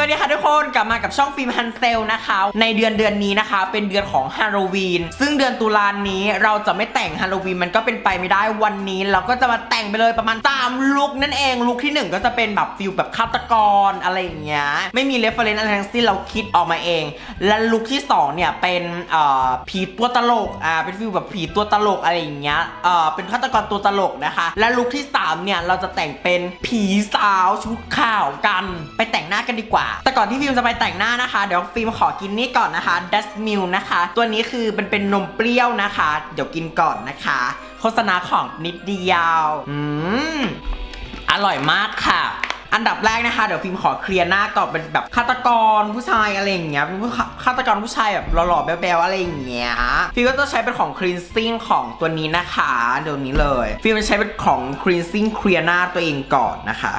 วัสดีค่ะทุกคนกลับมากับช่องฟิล์มฮันเซลนะคะ ในเดือนเดือนนี้นะคะ เป็นเดือนของฮาโลวีนซึ่งเดือนตุลานี้เราจะไม่แต่งฮาโลวีนมันก็เป็นไปไม่ได้วันนี้ เราก็จะมาแต่งไปเลยประมาณตามลุคนั่นเองลุคที่หนึ่งก็จะเป็นแบบฟิลแบบฆาตกรอะไรอย่างเงี้ยไม่มีเรฟเฟรนซ์อะไรทั้งสิ้นเราคิดออกมาเอง และลุคที่สองเนี่ยเป็นเอ่อผีตัวตลกอ่าเป็นฟิลแบบผีตัวตลกอะไรอย่างเงี้ยเอ่อเป็นฆาตกรตัวตลกนะคะ และลุคที่สามเนี่ยเราจะแต่งเป็นผีสาวชุดขาวกัน ไปแต่งหน้ากันดีกว่าแต่ก่อนที่ฟิล์มจะไปแต่งหน้านะคะ เดี๋ยวฟิล์มขอกินนี่ก่อนนะคะดัสมิลนะคะ ตัวนี้คือมันเป็นนมเปรี้ยวนะคะ เดี๋ยวกินก่อนนะคะ โฆษณาของนิดเดียวอืมอร่อยมากค่ะอันดับแรกนะคะเดี๋ยวฟิล์มขอเคลียร์หน้าก่อนเป็นแบบฆาตกรผู้ชายอะไรอย่างเงี้ยเป็นฆาตกรผู้ชายแบบหล่อๆแบ๊วๆอะไรอย่างเงี้ยฟิล์มก็จะใช้เป็นของ cleansing ของตัวนี้นะคะเดี๋ยวนี้เลยฟิล์มจะใช้เป็นของ cleansing เคลียร์หน้าตัวเองก่อนนะคะ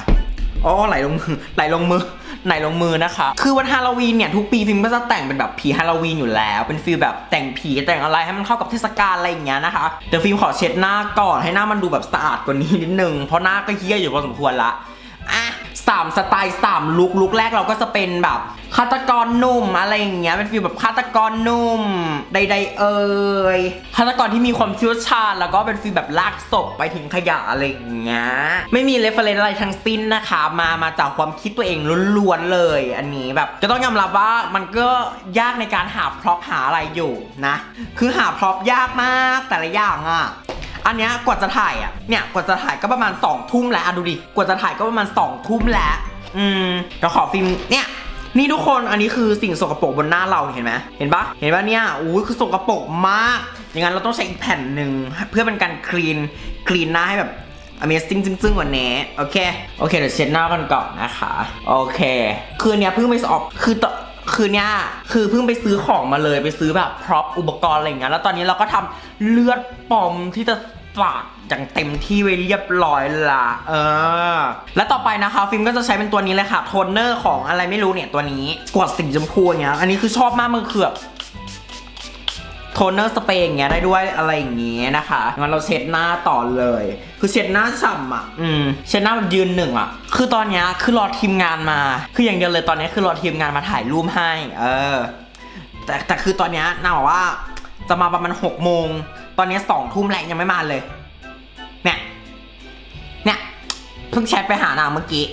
อ๋อไหลลงมือไหลลงมือ ไหลลงมือนะคะ คือวันฮาโลวีนเนี่ยทุกปีฟิล์มก็จะแต่งเป็นแบบผีฮาโลวีนอยู่แล้ว เป็นฟิลแบบแต่งผีแต่งอะไรให้มันเข้ากับเทศกาลอะไรอย่างเงี้ยนะคะเดี๋ยวฟิล์มขอเช็ดหน้าก่อนให้หน้ามันดูแบบสะอาดกว่านี้นิดนึงเพราะหน้าก็เฮี้ยอยู่พอสมควรละ สามสไตล์สามลุกลุกแรกเราก็จะเป็นแบบฆาตกรหนุ่มอะไรอย่างเงี้ยเป็นฟีลแบบฆาตกรหนุ่ม ใด ๆ เอ่ยฆาตกรที่มีความเชี่ยวชาญแล้วก็เป็นฟีลแบบลากศพไปทิ้งขยะอะไรอย่างเงี้ยไม่มีเรฟเฟรนอะไรทั้งสิ้นนะคะ มามาจากความคิดตัวเองล้วนๆเลย อันนี้แบบก็ต้องยอมรับว่ามันก็ยากในการหาพร็อพหาอะไรอยู่นะ คือหาพร็อพยากมากแต่ละอย่างอะ อันเนี้ยกว่าจะถ่ายอะ เนี่ยกว่าจะถ่ายก็ประมาณ2องทุ่มแล้วอะดูดิ กว่าจะถ่ายก็ประมาณ2องทุ่มแล้ว อืมเดี๋ยวขอฟิล์มเนี่ยนี่ทุกคนอันนี้คือสิ่งสกปรกบนหน้าเราเห็นไหมเห็นปะเห็นปะเนี่ยอู้คือสกปรกมากอย่างนั้นเราต้องใช้อีกแผ่นหนึ่งเพื่อเป็นการคลีนคลีนหน้าให้แบบ Amazing จึ้งๆกว่านี้โอเค โอเค เดี๋ยวเช็ดหน้ากันก่อนนะคะ โอเค คืนเนี้ยเพิ่งไปสอบ คือต คือเนี่ยคือเพิ่งไปซื้อของมาเลยไปซื้อแบบพร็อพอุปกรณ์อะไรอย่างเงี้ยแล้วตอนนี้เราก็ทำเลือดปลอมที่จะฝากอย่างเต็มที่ไว้เรียบร้อยละเออ และต่อไปนะคะฟิล์มก็จะใช้เป็นตัวนี้เลยค่ะโทนเนอร์ของอะไรไม่รู้เนี่ยตัวนี้กวดสีชมพูอย่างเงี้ยอันนี้คือชอบมากมันคือแบบ โทนเนอร์สเปรย์อย่างเงี้ยได้ด้วยอะไรอย่างเงี้ยนะคะงั้นเราเช็ดหน้าต่อเลย คือเช็ดหน้าฉ่ำอะ อืม เช็ดหน้าแบบยืนหนึ่งอะ คือตอนเนี้ยคือรอทีมงานมา คืออย่างเดียวเลยตอนเนี้ยคือรอทีมงานมาถ่ายรูปให้ เออ แต่แต่คือตอนเนี้ยนางบอกว่า จะมาประมาณหกโมง ตอนเนี้ยสองทุ่มแรงยังไม่มาเลย เนี่ย เนี่ย เพิ่งแชทไปหานางเมื่อกี้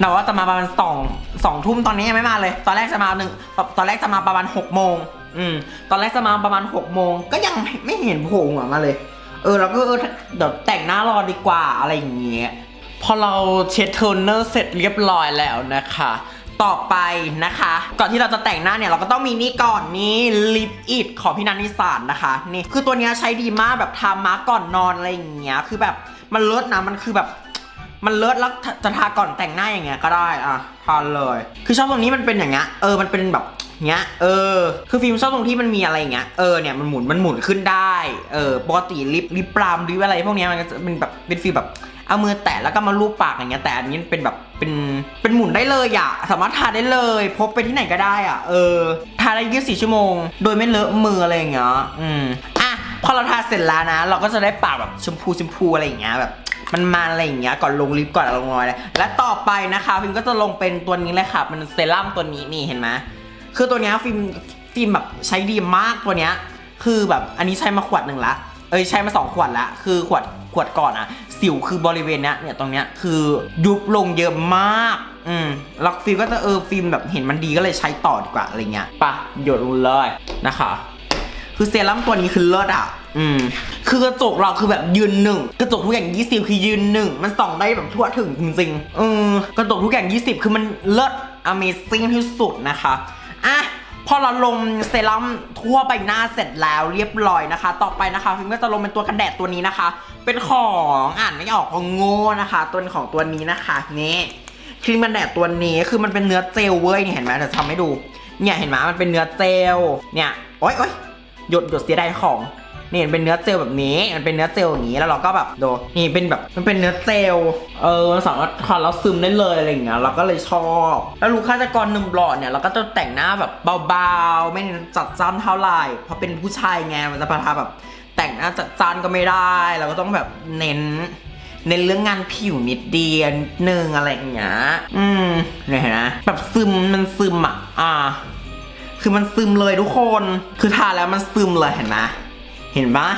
นางว่าจะมาประมาณสองสองทุ่มตอนนี้ยังไม่มาเลย ตอนแรกจะมาหนึ่งตอนแรกจะมาประมาณหกโมง อืมตอนแรกจะมาประมาณหกโมงก็ยังไม่เห็นโผล่หัวมาเลย เออแล้วก็เออเดี๋ยวแต่งหน้ารอดีกว่าอะไรอย่างเงี้ยพอเราเช็ดโทนเนอร์เสร็จเรียบร้อยแล้วนะคะ ต่อไปนะคะ ก่อนที่เราจะแต่งหน้าเนี่ยเราก็ต้องมีนี่ก่อนนี่ลิปอิดของพี่นันนิสานนะคะนี่คือตัวนี้ใช้ดีมากแบบทามาก่อนนอนอะไรอย่างเงี้ยคือแบบมันเลิศนะมันคือแบบมันเลิศแล้วจะทาก่อนแต่งหน้าอย่างเงี้ยก็ได้อะทาเลย คือชอบตรงนี้มันเป็นอย่างเงี้ยเออมันเป็นแบบ เงี้ยเออ คือฟิล์มชอบตรงที่มันมีอะไรเงี้ยเออเนี่ยมันหมุนมันหมุนขึ้นได้เออปกติลิปลิปปรามลิปอะไรพวกเนี้ยมันก็จะเป็นแบบเป็นฟีลแบบเอามือแตะแล้วก็มาลูบปากอย่างเงี้ยแต่อันนี้เป็นแบบเป็นเป็นหมุนได้เลยอะสามารถทาได้เลยพกไปที่ไหนก็ได้อะเออทาได้ยี่สิบชั่วโมง โดยไม่เลอะมืออะไรอย่างเงี้ยอืมอะพอเราทาเสร็จแล้วนะ เราก็จะได้ปากแบบชมพูชมพูอะไรอย่างเงี้ยแบบมันมาอะไรอย่างเงี้ยก่อนลงลิปก่อนลงรอยเลยและต่อไปนะคะฟิล์มก็จะลงเป็นตัวนี้เลยค่ะมันเซรั่มตัวนี้นี่เห็นไหม คือตัวเนี้ยฟิล์มฟิล์มแบบใช้ดีมากตัวเนี้ย คือแบบอันนี้ใช้มาขวดหนึ่งละ เอ้ยใช้มาสองขวดละ คือขวดขวดก่อนอะสิวคือบริเวณเนี้ยเนี่ยตรงเนี้ยคือยุบลงเยอะมาก อืมแล้วฟิล์มก็จะเออฟิล์มแบบเห็นมันดีก็เลยใช้ต่อดีกว่าอะไรเงี้ยปะหยดลงเลยนะคะ คือเซรั่มตัวนี้คือเลิศอะ อืม คือกระจกเราคือแบบยืนหนึ่งกระจกทุกอย่าง20คือยืนหนึ่งมันส่องได้แบบทั่วถึงจริงๆเออกระจกทุกอย่าง20คือมันเลิศ Amazing ที่สุดนะคะ อะพอเราลงเซรั่มทั่วใบหน้าเสร็จแล้วเรียบร้อยนะคะ ต่อไปนะคะฟิล์มก็จะลงเป็นตัวกันแดดตัวนี้นะคะ เป็นของอ่านไม่ออกของโง่นะคะ ตัวของตัวนี้นะคะนี่ครีมกันแดดตัวนี้คือมันเป็นเนื้อเจลเว้ยเนี่ยเห็นไหมเดี๋ยวทำให้ดู เนี่ยเห็นไหมมันเป็นเนื้อเจลเนี่ยโอ๊ยโอ๊ยหยดหยดเสียดายของ นี่มันเป็นเนื้อเจลแบบนี้ มันเป็นเนื้อเจลอย่างนี้ แล้วเราก็แบบดูนี่เป็นแบบมันเป็นเนื้อเจล เออมันสามารถทานแล้วซึมได้เลยอะไรอย่างเงี้ย เราก็เลยชอบ แล้วลูกค้าจะกรหนึ่งบลอดเนี่ยเราก็จะแต่งหน้าแบบเบาๆ ไม่จัดจ้านเท่าไหร่ เพราะเป็นผู้ชายไง มันจะพาแบบ แต่งหน้าจัดจ้านก็ไม่ได้ เราก็ต้องแบบเน้นในเรื่องงานผิวนิดเดียวนึงอะไรอย่างเงี้ย อืมเนี่ยเห็นไหมแบบซึมมันซึมอะ อ่า คือมันซึมเลยทุกคน คือทาแล้วมันซึมเลยเห็นไหม เห็นปะ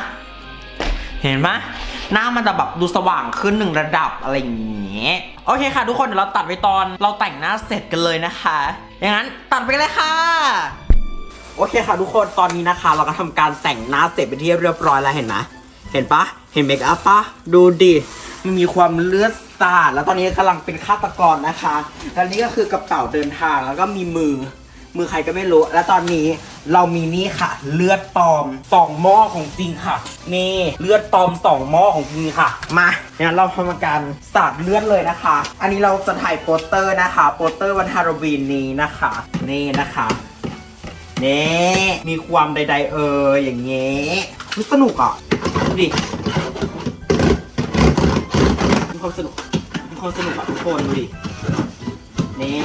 เห็นปะหน้ามันจะแบบดูสว่างขึ้นหนึ่งระดับอะไรอย่างเงี้ยโอเคค่ะ ทุกคนเดี๋ยวเราตัดไปตอนเราแต่งหน้าเสร็จกันเลยนะคะอย่างนั้นตัดไปเลยค่ะโอเคค่ะทุกคนตอนนี้นะคะ เราก็ทำการแต่งหน้าเสร็จเป็นที่เรียบร้อยแล้วเห็นไหมเห็นปะเห็นเมคอัพปะดูดิมันมีความเลือดสาดแล้วตอนนี้กำลังเป็นฆาตกรนะคะแล้วนี่ก็คือกระเป๋าเดินทางแล้วก็มีมือ มือใครก็ไม่รู้ และตอนนี้เรามีนี่ค่ะ เลือดปลอมสองหม้อของจริงค่ะ นี่เลือดปลอมสองหม้อของจริงค่ะ มางั้นเราทำการสาดเลือดเลยนะคะ อันนี้เราจะถ่ายโปสเตอร์นะคะ โปสเตอร์วันฮาโลวีนนี้นะคะ นี่นะคะนี่มีความใด ๆ เอออย่างเงี้ยสนุกอะดูดิมีความสนุกมีความสนุกอะทุกคนดูดินี่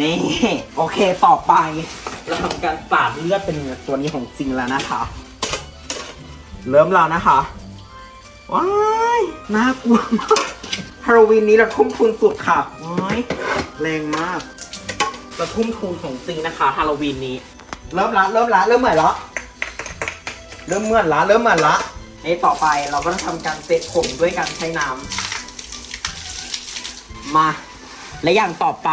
นี่ โอเคต่อไป เราทำการปาดเลือดเป็นตัวนี้ของจริงแล้วนะคะ เริ่มแล้วนะคะ ว้ายน่ากลัวมากฮาโลวีนนี้เราทุ่มทุนสุดค่ะ ว้ายแรงมาก เราทุ่มทุนของจริงนะคะฮาโลวีนนี้ เริ่มละเริ่มละเริ่มเหมือนละเริ่มเหมือนละเริ่มเหมือนละนี่ต่อไปเราก็จะทำการเซตผมด้วยการใช้น้ำมา และอย่างต่อไป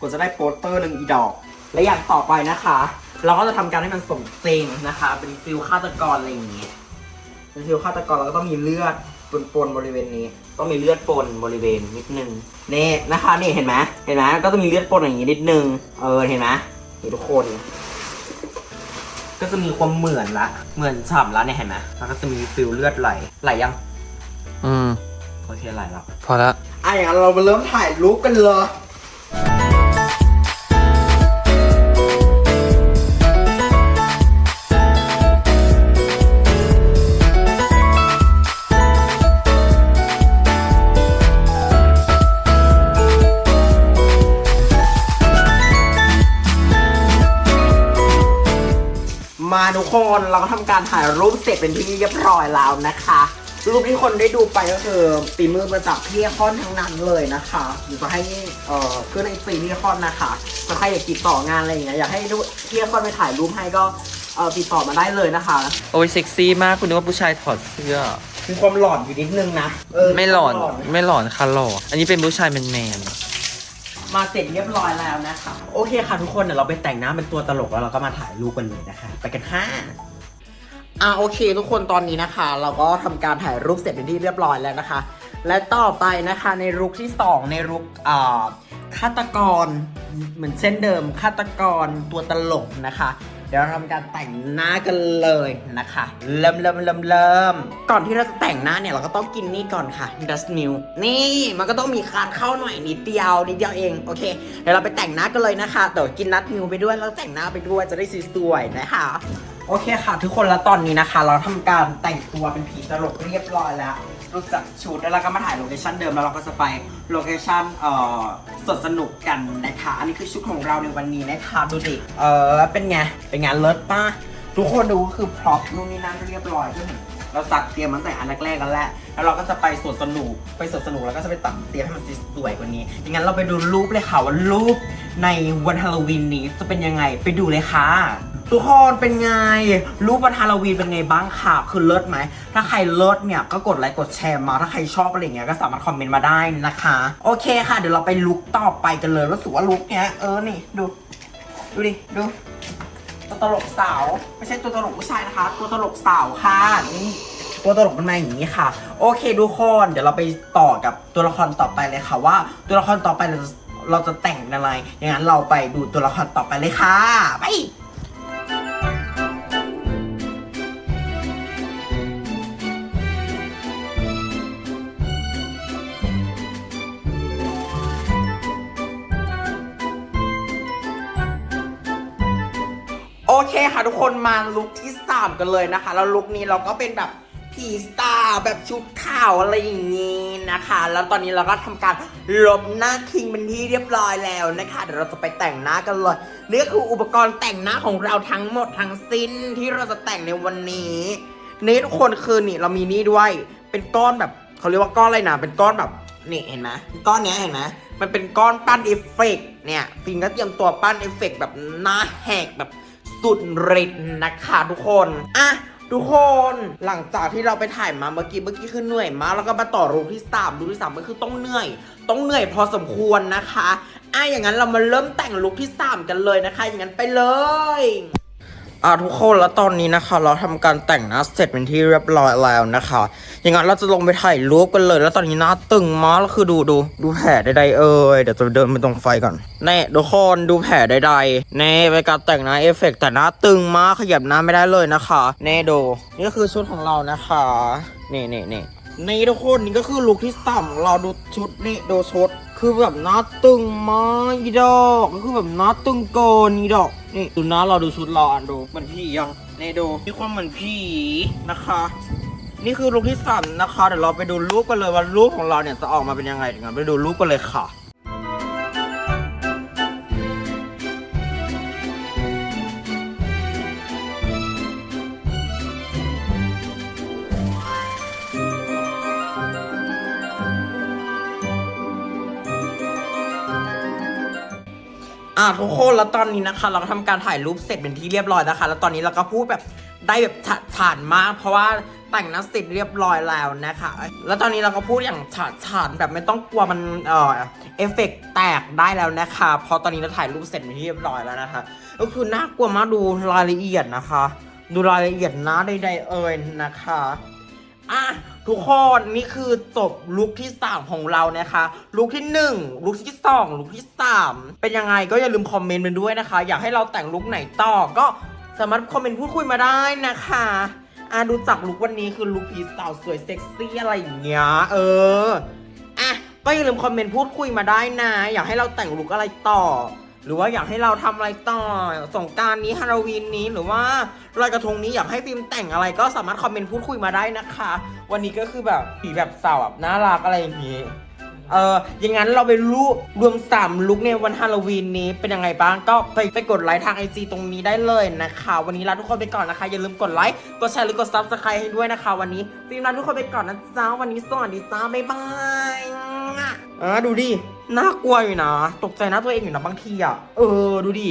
ก็จะได้โปสเตอร์หนึ่งอีดอก และอย่างต่อไปนะคะ เราก็จะทำการให้มันสมจริงนะคะ เป็นฟิลฆาตกรอะไรอย่างเงี้ยเป็นฟิลฆาตกรเราก็ต้องมีเลือดปนๆบริเวณนี้ ต้องมีเลือดปนบริเวณนิดนึงนี่นะคะนี่เห็นไหมเห็นไหมก็ต้องมีเลือดปนอย่างงี้นิดนึงเออเห็นไหมนี่ทุกคน ก็จะมีความเหมือนละเหมือนฉ่ำแล้วเนี่ยเห็นไหมแล้วก็จะมีฟิลเลือดไหลไหลยัง อืมโอเคไหลแล้วพอละ อย่างนั้นเรามาเริ่มถ่ายรูปกันเลยมาทุกคนเราก็ทำการถ่ายรูปเสร็จเป็นที่เรียบร้อยแล้วนะคะ รูปที่คนได้ดูไปก็คือฝีมือมาจากพี่คอนทั้งนั้นเลยนะคะหรือจะให้เอ่อขึ้นในฟีพี่คอนนะคะถ้าใครอยากติดต่องานอะไรอย่างเงี้ยอยากให้ดูพี่คอนไปถ่ายรูปให้ก็เอ่อติดต่อมาได้เลยนะคะ โอ้ยเซ็กซี่มากคุณนึกว่าผู้ชายถอดเสื้อมีความหลอนอยู่นิดนึงนะเไม่หลอนความไม่หลอนค่ะหล่ออันนี้เป็นผู้ชายแมนแมนมาเสร็จเรียบร้อยแล้วนะคะ โอเคค่ะทุกคนเดี๋ยวเราไปแต่งหน้าเป็นตัวตลกแล้วเราก็มาถ่ายรูปกันเลยนะคะ ไปกันค่ะ อ่าโอเค ทุกคนตอนนี้นะคะ เราก็ทำการถ่ายรูปเสร็จเป็นที่เรียบร้อยแล้วนะคะ และต่อไปนะคะในรุกที่ 2 ในรุกอ่าฆาตกรเหมือนเช่นเดิมฆาตกรตัวตลกนะคะ เดี๋ยวเราทำการแต่งหน้ากันเลยนะคะ เริ่มเริ่มเริ่มเริ่มก่อนที่เราจะแต่งหน้าเนี่ยเราก็ต้องกินนี่ก่อนค่ะ Dust m i l นี่มันก็ต้องมีคานเข้าหน่อยนิดเดียวนิดเดียวเองโอเคเดี๋ยวเราไปแต่งหน้ากันเลยนะคะเดี๋ยวกินนัทมิวไปด้วยแล้วแต่งหน้าไปด้วยจะได้สวยๆนะคะ โอเคค่ะทุกคนแล้วตอนนี้นะคะ เราทำการแต่งตัวเป็นผีตลกเรียบร้อยแล้วรู้จักชุดแล้วเราก็มาถ่ายโลเคชั่นเดิมแล้วเราก็จะไปโลเคชั่นเอ่อสวนสนุกกันนะคะอันนี้คือชุดของเราในวันนี้นะคะดูดิเออเป็นไงเป็นงานเลิศป้าทุกคนดูก็คือพร็อพนู่นนี่นั่นเรียบร้อยก็เห็นเราจัดเตรียมมาตั้งแต่อันแรกๆกันแล้วแล้วเราก็จะไปสวนสนุก ไปสวนสนุกแล้วก็จะไปตัดเตรียมให้มันสวยกว่านี้อย่างนั้นเราไปดูรูปเลยค่ะว่ารูปในวันฮาโลวีนนี้จะเป็นยังไง ไปดูเลยค่ะ ทุกคนเป็นไง รูปวันฮาโลวีนเป็นไงบ้างค่ะ คือเลิศไหม ถ้าใครเลิศเนี่ยก็กดไลค์กดแชร์มา ถ้าใครชอบอะไรอย่างเงี้ยก็สามารถคอมเมนต์มาได้นะคะ โอเคค่ะ เดี๋ยวเราไปลุกต่อไปกันเลยรู้สึกว่าลุกเนี้ยเออนี่ดู ดูดิ ดูตัวตลกสาวไม่ใช่ตัวตลกผู้ชายนะคะ ตัวตลกสาวค่ะนี่ตัวตลกมันมาอย่างนี้ค่ะ โอเคทุกคนเดี๋ยวเราไปต่อกับตัวละครต่อไปเลยค่ะว่า ตัวละครต่อไปเราจะเราจะแต่งอะไรอย่างนั้นเราไปดูตัวละครต่อไปเลยค่ะไป โอเคค่ะทุกคนมาลุคที่ 3 กันเลยนะคะ แล้วลุคนี้เราก็เป็นแบบผีสตาร์แบบชุดขาวอะไรอย่างนี้นะคะ แล้วตอนนี้เราก็ทำการลบหน้าคิงเป็นที่เรียบร้อยแล้วนะคะ เดี๋ยวเราจะไปแต่งหน้ากันเลยนี่ก็คืออุปกรณ์แต่งหน้าของเราทั้งหมดทั้งสิ้นที่เราจะแต่งในวันนี้นี่ทุกคนคือนี่เรามีนี่ด้วย เป็นก้อนแบบเขาเรียกว่าก้อนอะไรนะเป็นก้อนแบบนี่เห็นไหมก้อนเนี้ยเห็นไหมมันเป็นก้อนปั้นเอฟเฟกต์เนี่ยฟิล์มก็เตรียมตัวปั้นเอฟเฟกต์แบบหน้าแหกแบบ สุดฤทธิ์นะคะทุกคนอะทุกคนหลังจากที่เราไปถ่ายมาเมื่อกี้เมื่อกี้คือเหนื่อยมากแล้วก็มาต่อรูปที่สามรูปที่สามก็คือต้องเหนื่อย ต้องเหนื่อยพอสมควรนะคะอะอย่างนั้นเรามาเริ่มแต่งลุคที่สามกันเลยนะคะ อย่างนั้นไปเลย อ่าทุกคนแล้วตอนนี้นะคะ เราทำการแต่งหน้าเสร็จเป็นที่เรียบร้อยแล้วนะคะอย่างนั้นเราจะลงไปถ่ายรูปกันเลย แล้วตอนนี้หน้าตึงมากแล้วคือดูดูดูแผลใดๆเอ่ยเดี๋ยวจะเดินไปตรงไฟก่อนแน่ทุกคนดูแผลใดๆเน่ไปการแต่งหน้าเอฟเฟกต์แต่หน้าตึงมากขยับหน้าไม่ได้เลยนะคะเน่ดูนี่ก็คือชุดของเรานะคะนี่นี่นี่นี่ทุกคนนี่ก็คือลุคที่สามของเราดูชุดนี่ดูชุด คือแบบหน้าตึงมากอีดอกก็คือแบบหน้าตึงโกนอีดอก นี่ดูหน้าเราดูชุดเราอะดูเหมือนผียังนี่ดูมีความเหมือนผีนะคะ นี่คือลุคที่สามนะคะเดี๋ยวเราไปดูรูปกันเลยว่ารูปของเราเนี่ยจะออกมาเป็นยังไงเดี๋ยวงั้นไปดูรูปกันเลยค่ะ อะทุกคนแล้วตอนนี้นะคะ เราก็ทำการถ่ายรูปเสร็จเป็นที่เรียบร้อยนะคะ แล้วตอนนี้เราก็พูดแบบได้แบบฉะฉานมาก เพราะว่าแต่งหน้าเสร็จเรียบร้อยแล้วนะคะ แล้วตอนนี้เราก็พูดอย่างฉะฉานแบบไม่ต้องกลัวมันเอ่อเอฟเฟกต์แตกได้แล้วนะคะเพราะตอนนี้เราถ่ายรูปเสร็จเป็นที่เรียบร้อยแล้วนะคะ ก็คือน่ากลัวมากดูรายละเอียดนะคะ ดูรายละเอียดหน้าใดๆเอ่ยนะคะ อะทุกคนนี่คือจบลุคที่ 3 ของเรานะคะ ลุคที่ 1 ลุคที่ 2 ลุคที่ 3 เป็นยังไงก็อย่าลืมคอมเมนต์มาด้วยนะคะ อยากให้เราแต่งลุคไหนต่อก็สามารถคอมเมนต์พูดคุยมาได้นะคะอะดูจากลุควันนี้คือลุคผีสาวสวยเซ็กซี่อะไรอย่างเงี้ยเอออะก็อย่าลืมคอมเมนต์พูดคุยมาได้นะ อยากให้เราแต่งลุคอะไรต่อ หรือว่าอยากให้เราทำอะไรต่อสงกรารนี้ฮาโลวีนนี้หรือว่าลอยกระทงนี้อยากให้ฟิล์มแต่งอะไรก็สามารถคอมเมนต์พูดคุยมาได้นะคะ วันนี้ก็คือแบบผีแบบสาวแบบน่ารักอะไรอย่างนี้เอออย่างนั้นเราไปรูปรวม 3 ลุกในวันฮาโลวีนนี้เป็นยังไงบ้าง ก็ไปไปกดไลค์ทางไอจีตรงนี้ได้เลยนะคะ วันนี้ลาทุกคนไปก่อนนะคะ อย่าลืมกดไลค์ กดแชร์หรือกดซับสไครต์ให้ด้วยนะคะ วันนี้ฟิล์มลาทุกคนไปก่อนนะจ๊ะวันนี้สวัสดีจ้าบ๊ายบาย อะดูดิ น่ากลัวอยู่นะ ตกใจนะตัวเองอยู่นะบางทีอะเออ ดูดิ